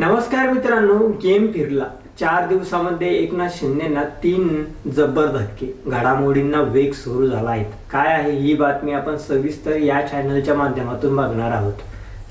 नमस्कार मित्रांनो गेम फिरला. चार दिवसामध्ये एकनाथ शिंदेना तीन जबर धक्के. घडामोडींना वेग सुरू झाला आहे. काय आहे ही बातमी आपण सविस्तर या चॅनलच्या माध्यमातून बघणार आहोत.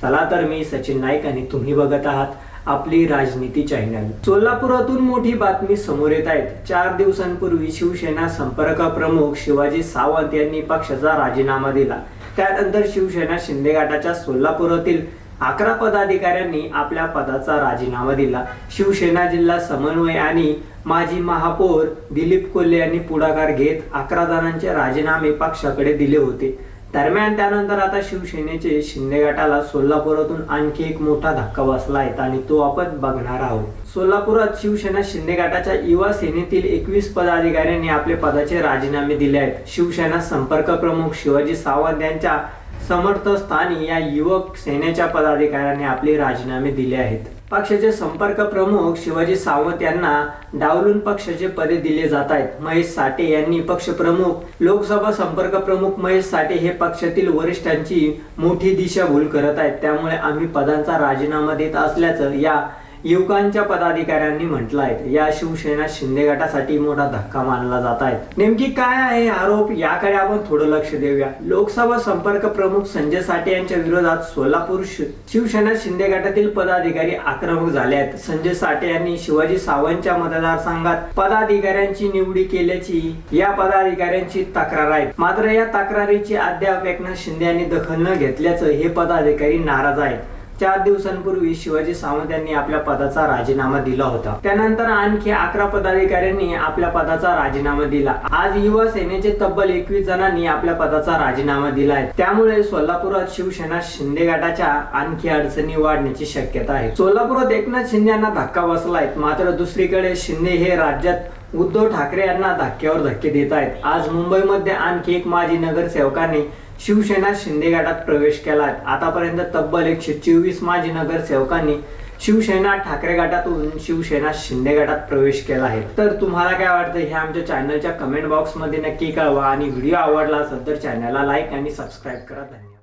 चला तर मी सचिन नाईक आणि तुम्ही बघत आहात आपली राजनीती चॅनल सोलापुरातून मोठी बातमी समोर येत आहेत चार दिवसांपूर्वी शिवसेना संपर्क प्रमुख शिवाजी सावंत यांनी पक्षाचा राजीनामा दिला. त्यानंतर शिवसेना शिंदे गटाच्या सोलापुरातील अकरा पदाधिकाऱ्यांनी आपल्या पदाचा राजीनामा दिला. शिवसेना जिल्हा समन्वय आणि माजी महापौर दिलीप कोल्हे यांनी पुढाकार घेत अकरा जणांचे राजीनामे पक्षाकडे दिले होते. दरम्यान त्यानंतर आता शिवसेनेचे शिंदे गटाला सोलापुरातून आणखी एक मोठा धक्का बसला आहे आणि तो आपण बघणार आहोत. सोलापुरात शिवसेना शिंदे गटाच्या युवा सेनेतील एकवीस पदाधिकाऱ्यांनी आपले पदाचे राजीनामे दिले आहेत. शिवसेना संपर्क प्रमुख शिवाजी सावंत यांच्या समर्थ स्थानी या युवक सेनेच्या पदाधिकाऱ्यांनी आपले राजीनामे दिले आहेत. पक्षाचे संपर्क प्रमुख शिवाजी सावंत यांना डावलून पक्षाचे पदे दिले जात आहेत. महेश साठे यांनी पक्ष प्रमुख लोकसभा संपर्क प्रमुख महेश साठे हे पक्षातील वरिष्ठांची मोठी दिशाभूल करत आहेत. त्यामुळे आम्ही पदांचा राजीनामा देत असल्याचं या युवकांच्या पदाधिकाऱ्यांनी म्हटलं आहे या शिवसेना शिंदे गटासाठी मोठा धक्का मानला जात आहे नेमकी काय आहे आरोप? याकडे आपण थोडं लक्ष देऊया. लोकसभा संपर्क प्रमुख संजय साठे यांच्या विरोधात सोलापूर शिवसेना शिंदे गटातील पदाधिकारी आक्रमक झाले आहेत संजय साठे यांनी शिवाजी सावंतच्या मतदारसंघात पदाधिकाऱ्यांची निवडी केल्याची या पदाधिकाऱ्यांची तक्रार आहे मात्र या तक्रारीची अद्याप एकनाथ शिंदे यांनी दखल न घेतल्याचं हे पदाधिकारी नाराज आहेत. चार दिवसांपूर्वी शिवाजी सावंत यांनी आपल्या पदाचा राजीनामा दिला होता. त्यानंतर आणखी अकरा पदाधिकाऱ्यांनी आपल्या पदाचा राजीनामा दिला. आज युवा सेनेचे तब्बल एकवीस जणांनी आपल्या पदाचा राजीनामा दिला आहे. त्यामुळे सोलापुरात शिवसेना शिंदे गटाच्या आणखी अडचणी वाढण्याची शक्यता आहे. सोलापुरात एकनाथ शिंदे यांना धक्का बसलाय. मात्र दुसरीकडे शिंदे हे राज्यात उद्धव ठाकरे यांना धक्क्यावर धक्के देत आहेत. आज मुंबईमध्ये आणखी एक माजी नगरसेवकांनी शिवसेना शिंदे गटात प्रवेश केला आतापर्यंत तब्बल एकशे चोवीस माजी नगरसेवकांनी शिवसेना ठाकरे गटातून शिवसेना शिंदे गटात प्रवेश केला आहे. तर तुम्हाला काय वाटतं हे आमच्या चॅनलच्या कमेंट बॉक्समध्ये नक्की कळवा आणि व्हिडिओ आवडला असेल तर चॅनलला लाईक आणि सबस्क्राईब करा. धन्यवाद.